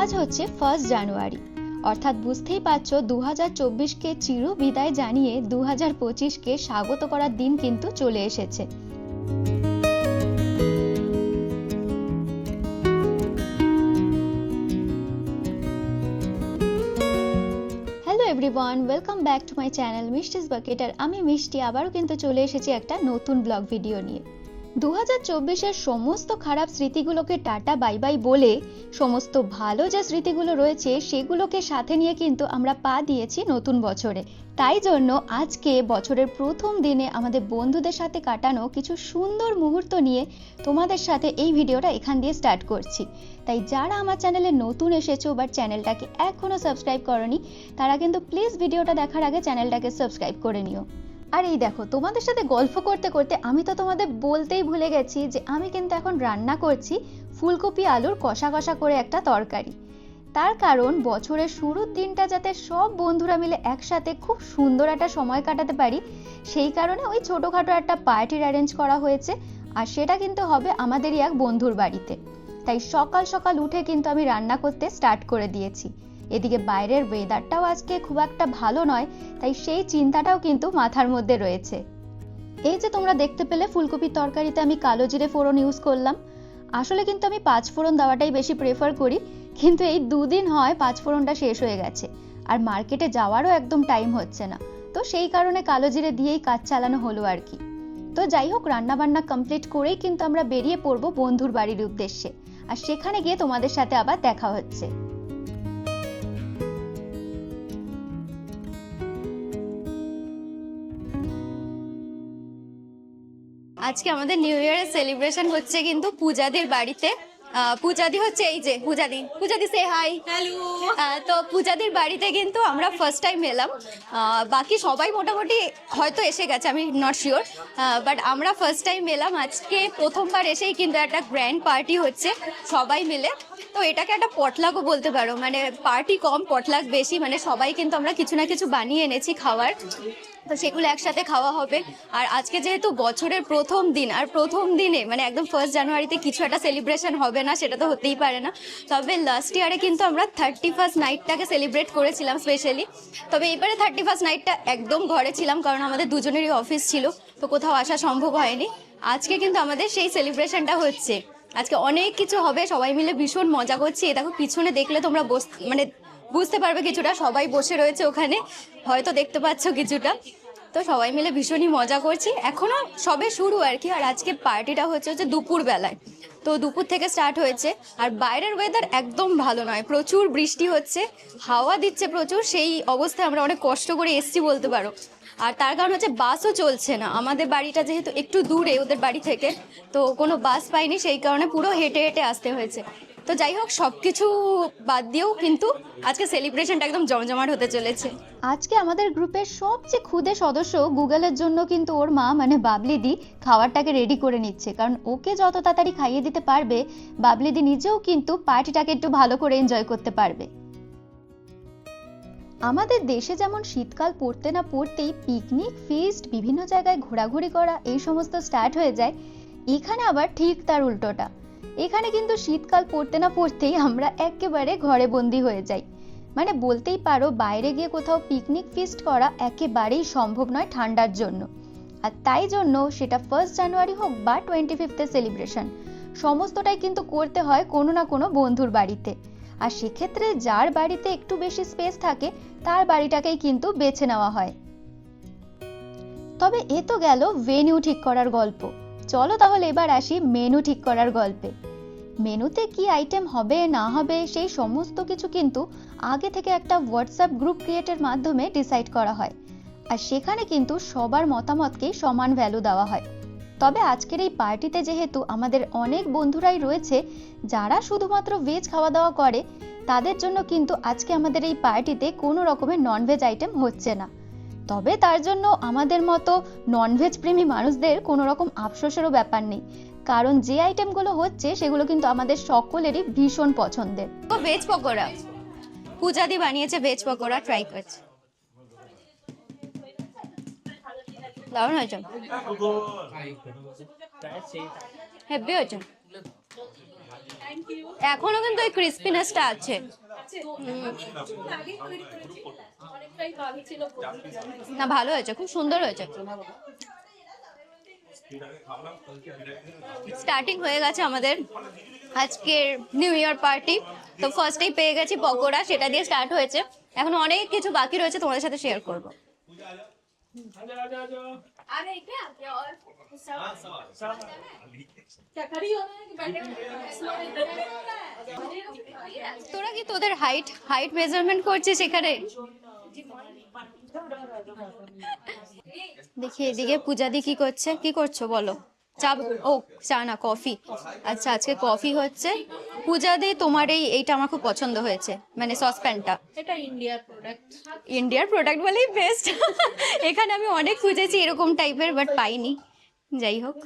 আজ হচ্ছে first January অর্থাৎ বুঝতেই পারছ দু হাজার চব্বিশকে চির বিদায় জানিয়ে দু হাজার পঁচিশকে স্বাগত করার দিন কিন্তু চলে এসেছে। Everyone welcome back to my channel Mishti's bucket আর আমি মিষ্টি, আবারও কিন্তু চলে এসেছি একটা নতুন ব্লগ ভিডিও নিয়ে। দু হাজার চব্বিশের সমস্ত খারাপ স্মৃতিগুলোকে টাটা, বাই বাই বলে সমস্ত ভালো যে স্মৃতিগুলো রয়েছে, সেগুলোকে সাথে নিয়ে কিন্তু আমরা পা দিয়েছি নতুন বছরে। তাই জন্য আজকে বছরের প্রথম দিনে আমাদের বন্ধুদের সাথে কাটানো কিছু সুন্দর মুহূর্ত নিয়ে তোমাদের সাথে এই ভিডিওটা এখান দিয়ে স্টার্ট করছি। তাই যারা আমার চ্যানেলে নতুন এসেছ বা চ্যানেলটাকে এখনও সাবস্ক্রাইব করনি, তারা কিন্তু প্লিজ ভিডিওটা দেখার আগে চ্যানেলটাকে সাবস্ক্রাইব করে নিও। আর এই দেখো, তোমাদের সাথে গল্প করতে করতে আমি তো তোমাদের বলতেই ভুলে গেছি যে আমি কিন্তু এখন রান্না করছি ফুলকপি আলুর কষা কষা করে একটা তরকারি। তার কারণ বছরের শুরুর দিনটা যাতে সব বন্ধুরা মিলে একসাথে খুব সুন্দর একটা সময় কাটাতে পারি, সেই কারণে ওই ছোটোখাটো একটা পার্টির অ্যারেঞ্জ করা হয়েছে। আর সেটা কিন্তু হবে আমাদেরই এক বন্ধুর বাড়িতে। তাই সকাল সকাল উঠে কিন্তু আমি রান্না করতে স্টার্ট করে দিয়েছি। এদিকে বাইরের ওয়েদারটাও আজকে খুব একটা ভালো নয়, তাই সেই চিন্তাটাও কিন্তু মাথার মধ্যে রয়েছে। এই যে তোমরা দেখতে পেলে ফুলকপির তরকারিতে আমি কালো জিরে ফোড়ন ইউজ করলাম। আসলে কিন্তু আমি পাঁচ ফোড়ন দেওয়াটাই বেশি প্রেফার করি, কিন্তু এই দুদিন হয় পাঁচ ফোড়নটা শেষ হয়ে গেছে। আর মার্কেটে যাওয়ারও একদম টাইম হচ্ছে না। তো সেই কারণে কালো জিরে দিয়েই কাজ চালানো হলো আর কি। তো যাই হোক রান্না বান্না কমপ্লিট করেই কিন্তু আমরা বেরিয়ে পড়ব বন্ধুর বাড়ির উদ্দেশ্যে। আর সেখানে গিয়ে তোমাদের সাথে আবার দেখা হচ্ছে। আজকে আমাদের নিউ ইয়ারের সেলিব্রেশন হচ্ছে কিন্তু পূজাদের বাড়িতে। পূজাদি হচ্ছে এই যে পূজাদি। পূজাদি সে হাই হ্যালো তো পূজাদির বাড়িতে কিন্তু আমরা ফার্স্ট টাইম এলাম। বাকি সবাই মোটামুটি হয়তো এসে গেছে আমি নট শিওর বাট আমরা ফার্স্ট টাইম এলাম। আজকে প্রথমবার এসেই কিন্তু একটা গ্র্যান্ড পার্টি হচ্ছে সবাই মিলে। তো এটাকে একটা পটলাকও বলতে পারো। মানে পার্টি কম পটলাক বেশি মানে সবাই কিন্তু আমরা কিছু না কিছু বানিয়ে এনেছি খাওয়ার। তো সেগুলো একসাথে খাওয়া হবে। আর আজকে যেহেতু বছরের প্রথম দিন, আর প্রথম দিনে মানে একদম ফার্স্ট জানুয়ারিতে কিছু একটা সেলিব্রেশন হবে না, সেটা তো হতেই পারে না। তবে লাস্ট ইয়ারে কিন্তু আমরা থার্টি ফার্স্ট নাইটটাকে সেলিব্রেট করেছিলাম স্পেশালি তবে এবারে থার্টি ফার্স্ট নাইটটা একদম ঘরে ছিলাম, কারণ আমাদের দুজনেরই অফিস ছিল, তো কোথাও আসা সম্ভব হয়নি। আজকে কিন্তু আমাদের সেই সেলিব্রেশনটা হচ্ছে। আজকে অনেক কিছু হবে, সবাই মিলে ভীষণ মজা করছি। দেখো, পিছনে দেখলে তোমরা বস মানে বুঝতে পারবে কিছুটা, সবাই বসে রয়েছে ওখানে, হয়তো দেখতে পাচ্ছ কিছুটা। তো সবাই মিলে ভীষণই মজা করছি। এখনও সবে শুরু আর কি, আর আজকে পার্টিটা হচ্ছে হচ্ছে দুপুর বেলায়। তো দুপুর থেকে স্টার্ট হয়েছে, আর বাইরের ওয়েদার একদম ভালো নয়। প্রচুর বৃষ্টি হচ্ছে, হাওয়া দিচ্ছে প্রচুর, সেই অবস্থায় আমরা অনেক কষ্ট করে এসছি বলতে পারো। আর তার কারণ হচ্ছে বাসও চলছে না। আমাদের বাড়িটা যেহেতু একটু দূরে ওদের বাড়ি থেকে, তো কোনো বাস পাইনি, সেই কারণে পুরো হেঁটে হেঁটে আসতে হয়েছে। তো যাই হোক সব কিছু বাদ দিয়েও কিন্তু আজকে সেলিব্রেশনটা একদম জমজমাট হতে চলেছে। আজকে আমাদের গ্রুপের সবচেয়ে ক্ষুদে সদস্য গুগলের জন্য কিন্তু ওর মা মানে বাবলিদি খাবারটাকে রেডি করে নিচ্ছে। কারণ ওকে যত তাড়াতাড়ি খাইয়ে দিতে পারবে বাবলিদি নিজেও কিন্তু পার্টিটাকে একটু ভালো করে এনজয় করতে পারবে। আমাদের দেশে যেমন শীতকাল পড়তে না পড়তেই পিকনিক ফিস্ট বিভিন্ন জায়গায় ঘোরাঘুরি করা, এই সমস্ত স্টার্ট হয়ে যায়, এখানে আবার ঠিক তার উল্টোটা। এখানে কিন্তু শীতকাল পড়তে না পড়তেই আমরা একেবারে ঘরে বন্দি হয়ে যাই। মানে বলতেই পারো, বাইরে গিয়ে কোথাও পিকনিক ফিস্ট করা একেবারেই সম্ভব নয় ঠান্ডার জন্য। আর তাই জন্য সেটা ফার্স্ট জানুয়ারি হোক বা টোয়েন্টি ফিফথে সেলিব্রেশন সমস্তটাই কিন্তু করতে হয় কোনো না কোনো বন্ধুর বাড়িতে। আর সেক্ষেত্রে যার বাড়িতে একটু বেশি স্পেস থাকে, তার বাড়িটাকেই কিন্তু বেছে নেওয়া হয়। তবে এ তো গেল ভেনিউ ঠিক করার গল্প। চলো তাহলে এবার আসি মেনু ঠিক করার গল্পে। মেনুতে কি আইটেম হবে, না হবে, সেই সমস্ত কিছু কিন্তু আগে থেকে একটা হোয়াটসঅ্যাপ গ্রুপ ক্রিয়েটের মাধ্যমে ডিসাইড করা হয়। আর সেখানে কিন্তু সবার মতামতকেই সমান ভ্যালু দেওয়া হয়। তবে আজকের এই পার্টিতে যেহেতু আমাদের অনেক বন্ধুরাই রয়েছে, যারা শুধুমাত্র ভেজ খাওয়া দাওয়া করে, তাদের জন্য কিন্তু আজকে আমাদের এই পার্টিতে কোনো রকমের ননভেজ আইটেম হচ্ছে না। তবে তার জন্য আমাদের মতো ননভেজ প্রেমী মানুষদের কোনো রকম আফসোসেরও ব্যাপার নেই। কারণ যে আইটেমগুলো হচ্ছে, সেগুলো কিন্তু আমাদের সকলেরই ভীষণ পছন্দের। তো ভেজ পকোড়া। পূজাদি বানিয়েছে ভেজ পকোড়া ট্রাই করছে। হেভি এখনও কিন্তু ওই ক্রিস্পিনেসটা আছে। না, ভালো হয়েছে, খুব সুন্দর হয়েছে। স্টার্টিং হয়ে গেছে আমাদের আজকের নিউ ইয়ার পার্টি তো ফার্স্টেই পেয়ে গেছি পকোড়া, সেটা দিয়ে স্টার্ট হয়েছে। এখন অনেক কিছু বাকি রয়েছে, তোমাদের সাথে শেয়ার করব। তোরা কি তোদের হাইট হাইট মেজারমেন্ট করছিস এখানে? দেখি এদিকে পূজা দি কি করছে? কি করছ বলো? চা ও চা না কফি। আচ্ছা আজকে কফি হচ্ছে। পূজা দি তোমার এই এইটা আমার খুব পছন্দ হয়েছে। মানে সসপ্যানটা। এটা ইন্ডিয়ার প্রোডাক্ট ইন্ডিয়ার প্রোডাক্ট বলেই বেস্ট এখানে আমি অনেক খুঁজেছি এরকম টাইপের বাট পাইনি। যাই হোক।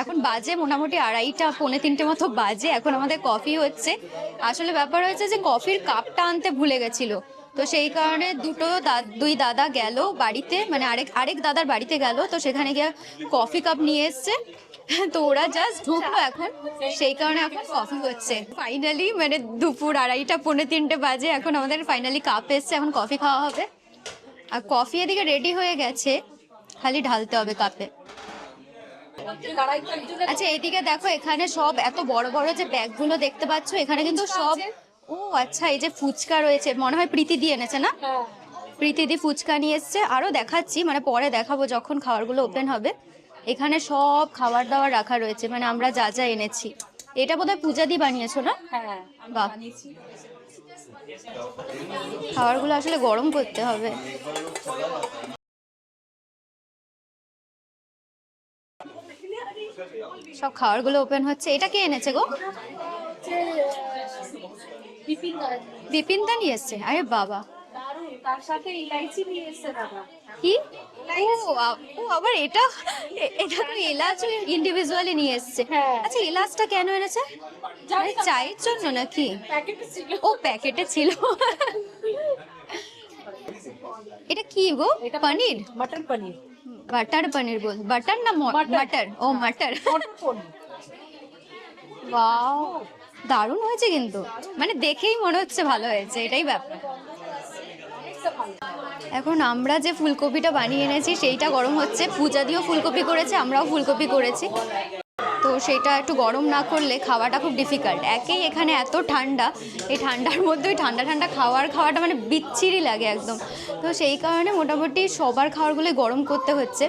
এখন বাজে মোটামুটি আড়াইটা পৌনে তিনটে মতো বাজে। এখন আমাদের কফি হচ্ছে। আসলে ব্যাপার হয়েছে যে কফির কাপটা আনতে ভুলে গেছিল। তো সেই কারণে দুটো দুই দাদা গেল বাড়িতে মানে আরেক আরেক দাদার বাড়িতে গেল, তো সেখানে গিয়ে কফি কাপ নিয়ে এসছে। তো ওরা জাস্ট ঢুকলো এখন, সেই কারণে এখন কফি হচ্ছে। ফাইনালি মানে দুপুর আড়াইটা, পৌনে তিনটে বাজে, এখন আমাদের ফাইনালি কাপ এসছে, এখন কফি খাওয়া হবে। আর কফি এদিকে রেডি হয়ে গেছে, খালি ঢালতে হবে কাপে আচ্ছা এইদিকে দেখো, এখানে সব এত বড় বড় যে ব্যাগগুলো দেখতে পাচ্ছ, এখানে কিন্তু সব ও আচ্ছা এই যে ফুচকা রয়েছে মনে হয় প্রীতি দিয়ে এনেছে না? হ্যাঁ। প্রীতিদি ফুচকা নিয়ে এসছে আরও দেখাচ্ছি মানে পরে দেখাবো যখন খাবারগুলো ওপেন হবে। এখানে সব খাবার দাবার রাখা রয়েছে মানে আমরা যা যা এনেছি। এটা বোধহয় পূজা দি বানিয়েছো না? হ্যাঁ বাহ। খাবারগুলো আসলে গরম করতে হবে। সব খাবারগুলো ওপেন হচ্ছে। এটা কে এনেছে গো? বিপিন দা নিয়ে এসছে? আরে বাবা। দারুণ তার সাথে ইলাইচি নিয়ে এসছে দাদা। কি? ও ও আবার এটা? এটা তো এলাচ ইন্ডিভিজুয়ালি নিয়ে এসছে। হ্যাঁ। আচ্ছা এলাচটা কেন এনেছে? জানি না। চায়ের জন্য নাকি? ও প্যাকেটে ছিল। এটা কি গো? পনির? পনির। বাটার পনির বল বাটার না. মাটার। ও মাটার। দারুণ হয়েছে কিন্তু। মানে দেখেই মনে হচ্ছে ভালো হয়েছে, এটাই ব্যাপার। এখন আমরা যে ফুলকপিটা বানিয়ে এনেছি, সেইটা গরম হচ্ছে। পূজা দিয়েও ফুলকপি করেছে, আমরাও ফুলকপি করেছি। তো সেটা একটু গরম না করলে খাওয়াটা খুব ডিফিকাল্ট একেই এখানে এত ঠান্ডা, এই ঠান্ডার মধ্যে ওই ঠান্ডা ঠান্ডা খাওয়ার, খাওয়াটা মানে বিচ্ছিরি লাগে একদম। তো সেই কারণে মোটামুটি সবার খাবারগুলোই গরম করতে হচ্ছে,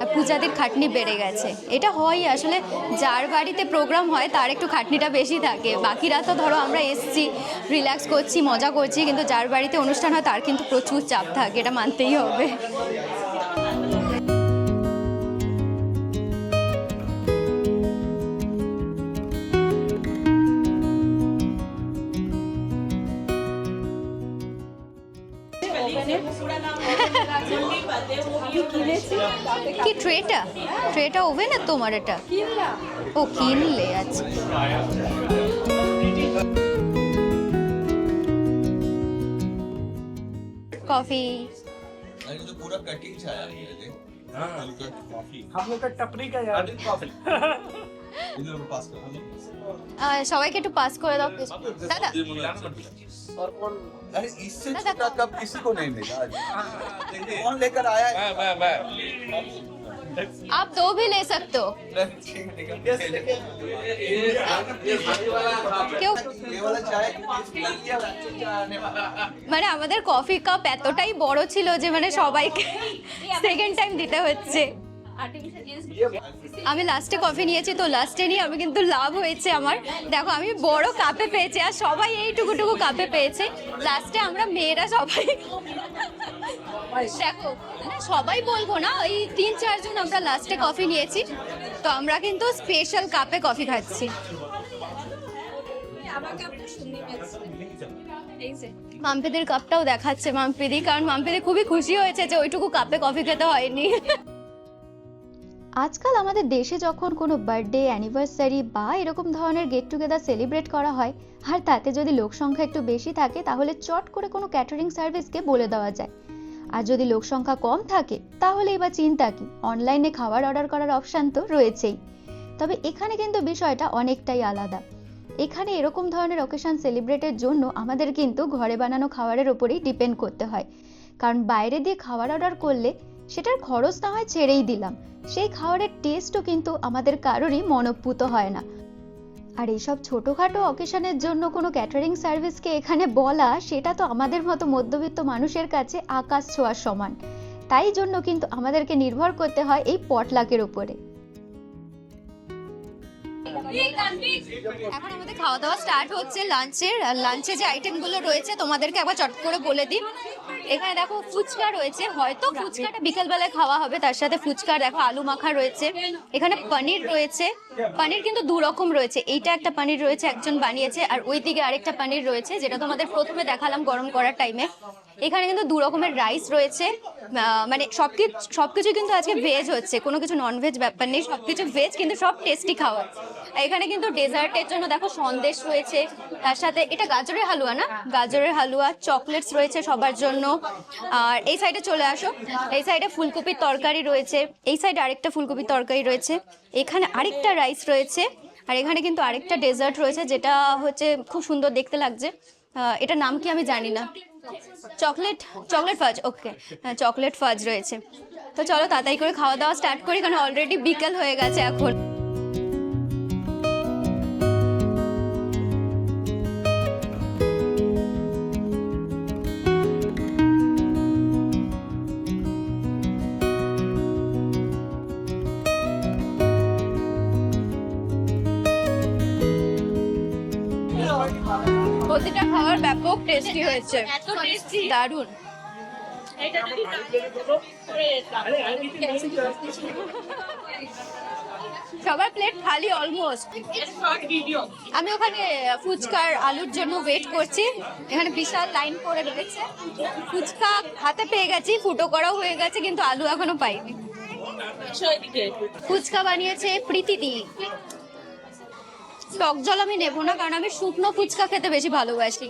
আর পূজাদির খাটনি বেড়ে গেছে। এটা হয় আসলে যার বাড়িতে প্রোগ্রাম হয়, তার একটু খাটনিটা বেশি থাকে। বাকিরা তো ধরো আমরা এসছি রিল্যাক্স করছি, মজা করছি, কিন্তু যার বাড়িতে অনুষ্ঠান হয়, তার কিন্তু প্রচুর চাপ থাকে, এটা মানতেই হবে। আমি কিনেছি তাতে কি ট্রেটা ট্রেটা ওভেনের তোমার এটা কিনলাম ও কিনলে আচ্ছা কফি अरे तो पूरा कटिंग छाया है ये देख हाँ कॉफी हम लोग का टपरी का यार कॉफी इधर पास कर हेलो আহ, সবাইকে একটু পাস করে দাও দাদা और कौन अरे इससे दादा, छोटा कप किसी को नहीं मिला आज। कौन लेकर आया है मैं मैं मैं आप दो भी ले सकते हो কেউ ये वाला चाय लग गया बच्चे का आने वाला মানে আমাদের কফি কাপ এতটাই বড় ছিল যে মানে সবাইকে সেকেন্ড টাইম দিতে হচ্ছে আমি লাস্টে কফি নিয়েছি তো লাস্টে নিয়ে আমি কিন্তু লাভ হয়েছে আমার। দেখো আমি বড় কাপে পেয়েছি আর সবাই এইটুকুটুকু কাপে পেয়েছে। লাস্টে আমরা মেয়েরা সবাই দেখো মানে সবাই বলব না ওই তিন চারজন আমরা লাস্টে কফি নিয়েছি। তো আমরা কিন্তু স্পেশাল কাপে কফি খাচ্ছি। মাম্পিদের কাপটাও দেখাচ্ছে মাম্পিদি কারণ মাম্পিদি খুবই খুশি হয়েছে যে ওইটুকু কাপে কফি খেতে হয়নি। আজকাল আমাদের দেশে যখন কোনো বার্থডে অ্যানিভার্সারি বা এরকম ধরনের গেট টুগেদার সেলিব্রেট করা হয়, আর তাতে যদি লোক সংখ্যা একটু বেশি থাকে, তাহলে চট করে কোনো ক্যাটারিং সার্ভিসকে বলে দেওয়া যায়। আর যদি লোক সংখ্যা কম থাকে, তাহলে এবার চিন্তা কি? অনলাইনে খাবার অর্ডার করার অপশান তো রয়েছেই। তবে এখানে কিন্তু বিষয়টা অনেকটাই আলাদা। এখানে এরকম ধরনের অকেশন সেলিব্রেটের জন্য আমাদের কিন্তু ঘরে বানানো খাবারের ওপরেই ডিপেন্ড করতে হয়। কারণ বাইরে দিয়ে খাবার অর্ডার করলে সেটার খরচ না হয় ছেড়েই দিলাম। সেই খাবারের টেস্টও কিন্তু আমাদের কারোরই মনোপুত হয় না। আর এইসব ছোটোখাটো অকেশনের জন্য কোনো ক্যাটারিং সার্ভিসকে এখানে বলা, সেটা তো আমাদের মতো মধ্যবিত্ত মানুষের কাছে আকাশ ছোঁয়ার সমান। তাই জন্য কিন্তু আমাদেরকে নির্ভর করতে হয় এই পটলাকের উপরে। এখন আমাদের খাওয়া দাওয়া স্টার্ট হচ্ছে লাঞ্চের লাঞ্চে যে আইটেমগুলো রয়েছে তোমাদেরকে একবার চট করে বলে দিই। এখানে দেখো ফুচকা রয়েছে। হয়তো ফুচকাটা বিকেলবেলায় খাওয়া হবে, তার সাথে ফুচকা দেখো আলু মাখা রয়েছে। এখানে পনির রয়েছে। পনির কিন্তু দু রকম রয়েছে। এইটা একটা পনির রয়েছে, একজন বানিয়েছে, আর ওই দিকে আরেকটা পনির রয়েছে, যেটা তোমাদের প্রথমে দেখালাম গরম করার টাইমে এখানে কিন্তু দু রকমের রাইস রয়েছে মানে সবকিছু সবকিছু কিন্তু আজকে ভেজ হচ্ছে। কোনো কিছু নন ভেজ ব্যাপার নেই, সবকিছু ভেজ কিন্তু সব টেস্টি খাওয়া। এখানে কিন্তু ডেজার্টের জন্য দেখো সন্দেশ রয়েছে। তার সাথে এটা গাজরের হালুয়া না? গাজরের হালুয়া চকলেটস রয়েছে সবার জন্য। আর এই সাইডে চলে আসো। এই সাইডে ফুলকপির তরকারি রয়েছে। এই সাইডে আরেকটা ফুলকপির তরকারি রয়েছে। এখানে আরেকটা রাইস রয়েছে। আর এখানে কিন্তু আরেকটা ডেজার্ট রয়েছে, যেটা হচ্ছে খুব সুন্দর দেখতে লাগছে। এটার নাম কি আমি জানি না। চকলেট চকলেট ফাজ ওকে হ্যাঁ চকলেট ফাজ রয়েছে। তো চলো তাড়াতাড়ি করে খাওয়া দাওয়া স্টার্ট করি, কারণ অলরেডি বিকেল হয়ে গেছে এখন। প্রতিটা খাবার ব্যাপক টেস্টি হয়েছে। দারুণ। সবার প্লেট খালি অলমোস্ট আমি ওখানে ফুচকার আলুর জন্য ওয়েট করছি। এখানে বিশাল লাইন পড়ে রয়েছে। ফুচকা হাতে পেয়ে গেছি ফুটো করাও হয়ে গেছে কিন্তু আলু এখনও পাইনি। ফুচকা বানিয়েছে প্রীতি প্রীতিদি টক জল আমি নেব না কারণ আমি শুকনো ফুচকা খেতে বেশি ভালোবাসি।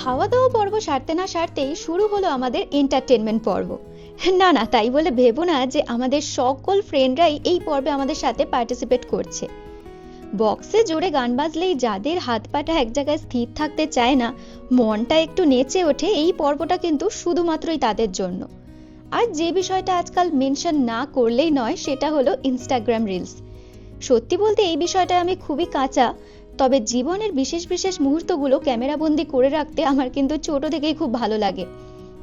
খাওয়া দাওয়া সারতে না সারতেই শুরু হলো আমাদের এন্টারটেনমেন্ট পর্ব। না না, তাই বলে ভেবো না যে আমাদের সকল ফ্রেন্ডরাই এই পর্বে আমাদের সাথে পার্টিসিপেট করছে। বক্সে জোরে গান বাজলেই যাদের হাত পাটা এক জায়গায় স্থির থাকতে চায় না, মনটা একটু নেচে ওঠে এই পর্বটা কিন্তু শুধুমাত্রই তাদের জন্য। আর যে বিষয়টা আজকাল মেনশন না করলেই নয়, সেটা হলো ইনস্টাগ্রাম রিলস সত্যি বলতে এই বিষয়টা আমি খুবই কাঁচা তবে জীবনের বিশেষ বিশেষ মুহূর্তগুলো ক্যামেরাবন্দি করে রাখতে আমার কিন্তু ছোট থেকেই খুব ভালো লাগে।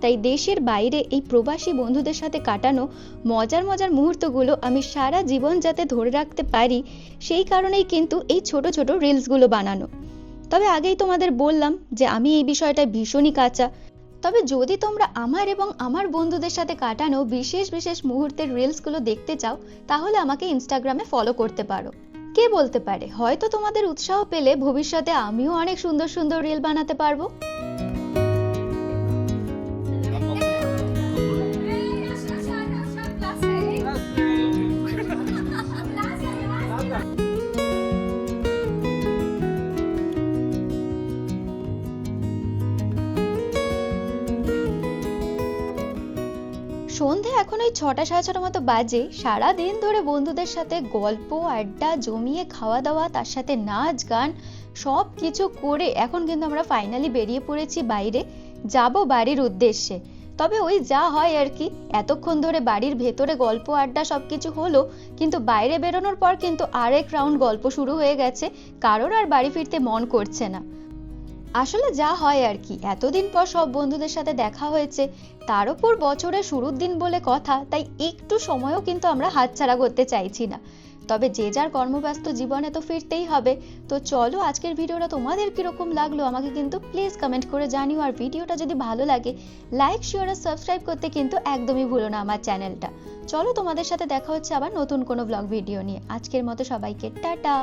তাই দেশের বাইরে এই প্রবাসী বন্ধুদের সাথে কাটানো মজার মজার মুহূর্তগুলো আমি সারা জীবন যাতে ধরে রাখতে পারি, সেই কারণেই কিন্তু এই ছোট ছোট রিলসগুলো বানানো। তবে আগেই তোমাদের বললাম যে আমি এই বিষয়টা ভীষণই কাঁচা। তবে যদি তোমরা আমার এবং আমার বন্ধুদের সাথে কাটানো বিশেষ বিশেষ মুহূর্তের রিলসগুলো দেখতে চাও, তাহলে আমাকে ইনস্টাগ্রামে ফলো করতে পারো। কে বলতে পারে? হয়তো তোমাদের উৎসাহ পেলে ভবিষ্যতে আমিও অনেক সুন্দর সুন্দর রিল বানাতে পারব। সন্ধে এখন ওই ছটা সাড়ে ছটা মতো বাজে। সারা দিন ধরে বন্ধুদের সাথে গল্প, আড্ডা, জমিয়ে খাওয়া দাওয়া, তার সাথে নাচ, গান সব কিছু করে এখন কিন্তু আমরা ফাইনালি বেরিয়ে পড়েছি বাইরে। যাব বাড়ির উদ্দেশ্যে। তবে ওই যা হয় আর কি, এতক্ষণ ধরে বাড়ির ভেতরে গল্প, আড্ডা সব কিছু হলো, কিন্তু বাইরে বেরোনোর পর কিন্তু আরেক রাউন্ড গল্প শুরু হয়ে গেছে, কারোর আর বাড়ি ফিরতে মন করছে না। আসলে যা হয় আর কি। এতদিন পর সব বন্ধুদের সাথে দেখা হয়েছে, তার উপর বছরের শুরুর দিন বলে কথা, তাই একটু সময়ও কিন্তু আমরা হাতছাড়া করতে চাইছি না। তবে যে যার কর্মব্যস্ত জীবনে তো ফিরতেই হবে। তো চলো আজকের ভিডিওটা তোমাদের কীরকম লাগল আমাকে কিন্তু প্লিজ কমেন্ট করে জানিও। আর ভিডিওটা যদি ভালো লাগে লাইক শেয়ার আর সাবস্ক্রাইব করতে কিন্তু একদমই ভুলো না আমার চ্যানেলটা চলো তোমাদের সাথে দেখা হচ্ছে আবার নতুন কোনো ব্লগ ভিডিও নিয়ে। আজকের মতো সবাইকে, টাটা!